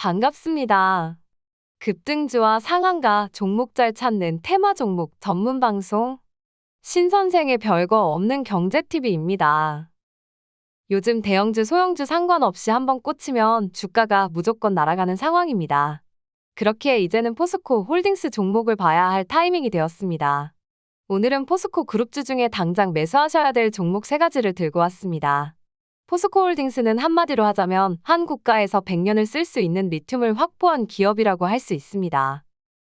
반갑습니다. 급등주와 상한가 종목 잘 찾는 테마 종목 전문 방송 신선생의 별거 없는 경제TV입니다. 요즘 대형주 소형주 상관없이 한번 꽂히면 주가가 무조건 날아가는 상황입니다. 그렇기에 이제는 포스코 홀딩스 종목을 봐야 할 타이밍이 되었습니다. 오늘은 포스코 그룹주 중에 당장 매수하셔야 될 종목 세 가지를 들고 왔습니다. 포스코 홀딩스는 한마디로 하자면 한 국가에서 100년을 쓸 수 있는 리튬을 확보한 기업이라고 할 수 있습니다.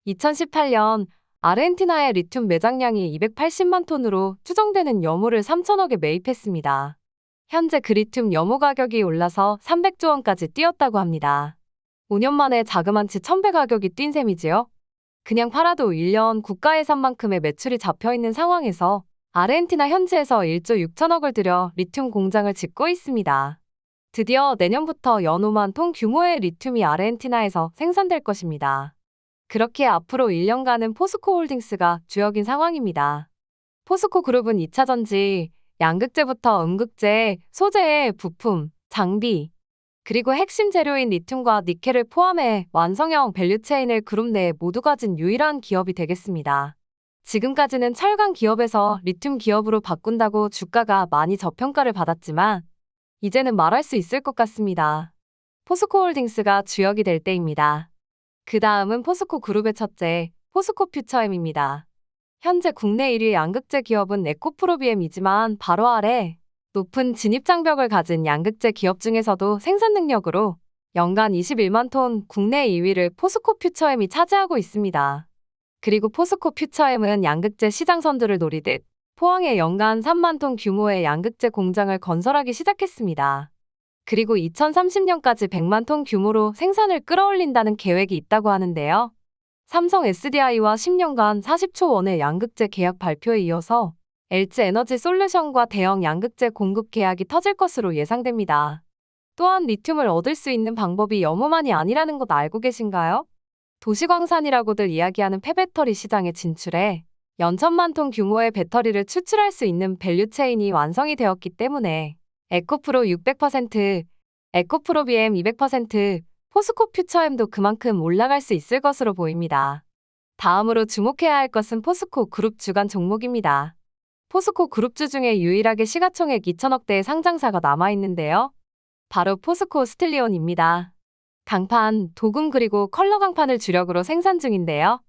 2018년 아르헨티나의 리튬 매장량이 280만 톤으로 추정되는 염호를 3천억에 매입했습니다. 현재 그 리튬 염호 가격이 올라서 300조 원까지 뛰었다고 합니다. 5년 만에 자그만치 1000배 가격이 뛴 셈이지요. 그냥 팔아도 1년 국가 예산만큼의 매출이 잡혀 있는 상황에서 아르헨티나 현지에서 1조 6천억을 들여 리튬 공장을 짓고 있습니다. 드디어 내년부터 연 5만 톤 규모의 리튬이 아르헨티나에서 생산될 것입니다. 그렇게 앞으로 1년간은 포스코 홀딩스가 주역인 상황입니다. 포스코 그룹은 2차 전지, 양극재부터 음극재, 소재, 부품, 장비, 그리고 핵심 재료인 리튬과 니켈을 포함해 완성형 밸류체인을 그룹 내에 모두 가진 유일한 기업이 되겠습니다. 지금까지는 철강 기업에서 리튬 기업으로 바꾼다고 주가가 많이 저평가를 받았지만 이제는 말할 수 있을 것 같습니다. 포스코 홀딩스가 주역이 될 때입니다. 그 다음은 포스코 그룹의 첫째, 포스코 퓨처엠입니다. 현재 국내 1위 양극재 기업은 에코프로비엠이지만 바로 아래 높은 진입장벽을 가진 양극재 기업 중에서도 생산 능력으로 연간 21만 톤 국내 2위를 포스코 퓨처엠이 차지하고 있습니다. 그리고 포스코 퓨처엠은 양극재 시장 선두를 노리듯 포항에 연간 3만 톤 규모의 양극재 공장을 건설하기 시작했습니다. 그리고 2030년까지 100만 톤 규모로 생산을 끌어올린다는 계획이 있다고 하는데요. 삼성 SDI와 10년간 40초 원의 양극재 계약 발표에 이어서 LG 에너지 솔루션과 대형 양극재 공급 계약이 터질 것으로 예상됩니다. 또한 리튬을 얻을 수 있는 방법이 염호만이 아니라는 것 알고 계신가요? 도시광산이라고들 이야기하는 폐배터리 시장에 진출해 연천만 톤 규모의 배터리를 추출할 수 있는 밸류체인이 완성이 되었기 때문에 에코프로 600%, 에코프로 BM 200%, 포스코 퓨처엠도 그만큼 올라갈 수 있을 것으로 보입니다. 다음으로 주목해야 할 것은 포스코 그룹 주간 종목입니다. 포스코 그룹주 중에 유일하게 시가총액 2천억대의 상장사가 남아있는데요. 바로 포스코 스틸리온입니다. 강판, 도금 그리고 컬러 강판을 주력으로 생산 중인데요.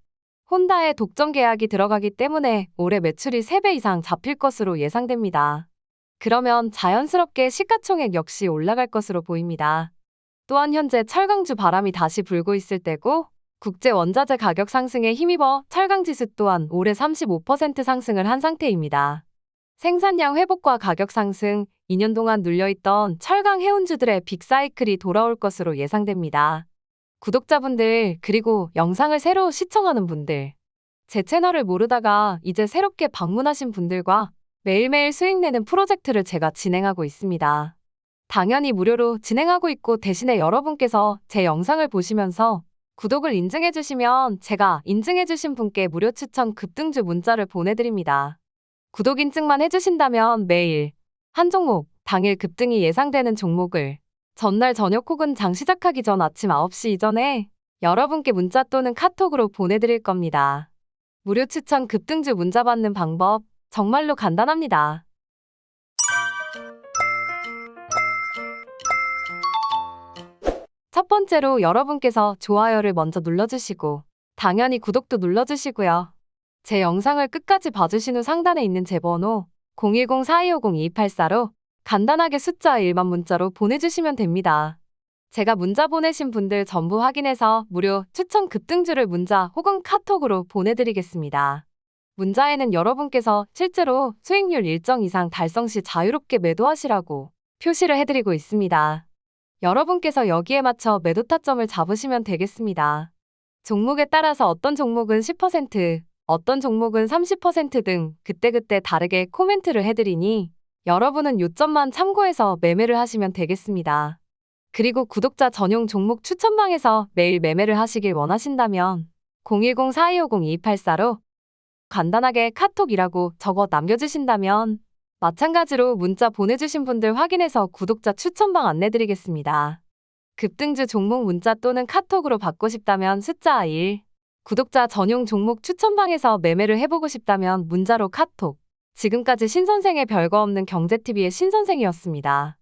혼다의 독점 계약이 들어가기 때문에 올해 매출이 3배 이상 잡힐 것으로 예상됩니다. 그러면 자연스럽게 시가총액 역시 올라갈 것으로 보입니다. 또한 현재 철강주 바람이 다시 불고 있을 때고 국제 원자재 가격 상승에 힘입어 철강 지수 또한 올해 35% 상승을 한 상태입니다. 생산량 회복과 가격 상승, 2년 동안 눌려있던 철강 해운주들의 빅사이클이 돌아올 것으로 예상됩니다. 구독자분들, 그리고 영상을 새로 시청하는 분들, 제 채널을 모르다가 이제 새롭게 방문하신 분들과 매일매일 수익 내는 프로젝트를 제가 진행하고 있습니다. 당연히 무료로 진행하고 있고 대신에 여러분께서 제 영상을 보시면서 구독을 인증해주시면 제가 인증해주신 분께 무료 추천 급등주 문자를 보내드립니다. 구독 인증만 해주신다면 매일 한 종목, 당일 급등이 예상되는 종목을 전날 저녁 혹은 장 시작하기 전 아침 9시 이전에 여러분께 문자 또는 카톡으로 보내드릴 겁니다. 무료 추천 급등주 문자 받는 방법 정말로 간단합니다. 첫 번째로 여러분께서 좋아요를 먼저 눌러주시고 당연히 구독도 눌러주시고요. 제 영상을 끝까지 봐주신 후 상단에 있는 제 번호 010-4250-2284로 간단하게 숫자 1만 문자로 보내주시면 됩니다. 제가 문자 보내신 분들 전부 확인해서 무료 추천 급등주를 문자 혹은 카톡으로 보내드리겠습니다. 문자에는 여러분께서 실제로 수익률 일정 이상 달성 시 자유롭게 매도하시라고 표시를 해드리고 있습니다. 여러분께서 여기에 맞춰 매도 타점을 잡으시면 되겠습니다. 종목에 따라서 어떤 종목은 10%, 어떤 종목은 30%등 그때그때 다르게 코멘트를 해드리니 여러분은 요점만 참고해서 매매를 하시면 되겠습니다. 그리고 구독자 전용 종목 추천방에서 매일 매매를 하시길 원하신다면 010-4250-2284로 간단하게 카톡이라고 적어 남겨주신다면 마찬가지로 문자 보내주신 분들 확인해서 구독자 추천방 안내드리겠습니다. 급등주 종목 문자 또는 카톡으로 받고 싶다면 숫자 1. 구독자 전용 종목 추천방에서 매매를 해보고 싶다면 문자로 카톡. 지금까지 신선생의 별거 없는 경제TV의 신선생이었습니다.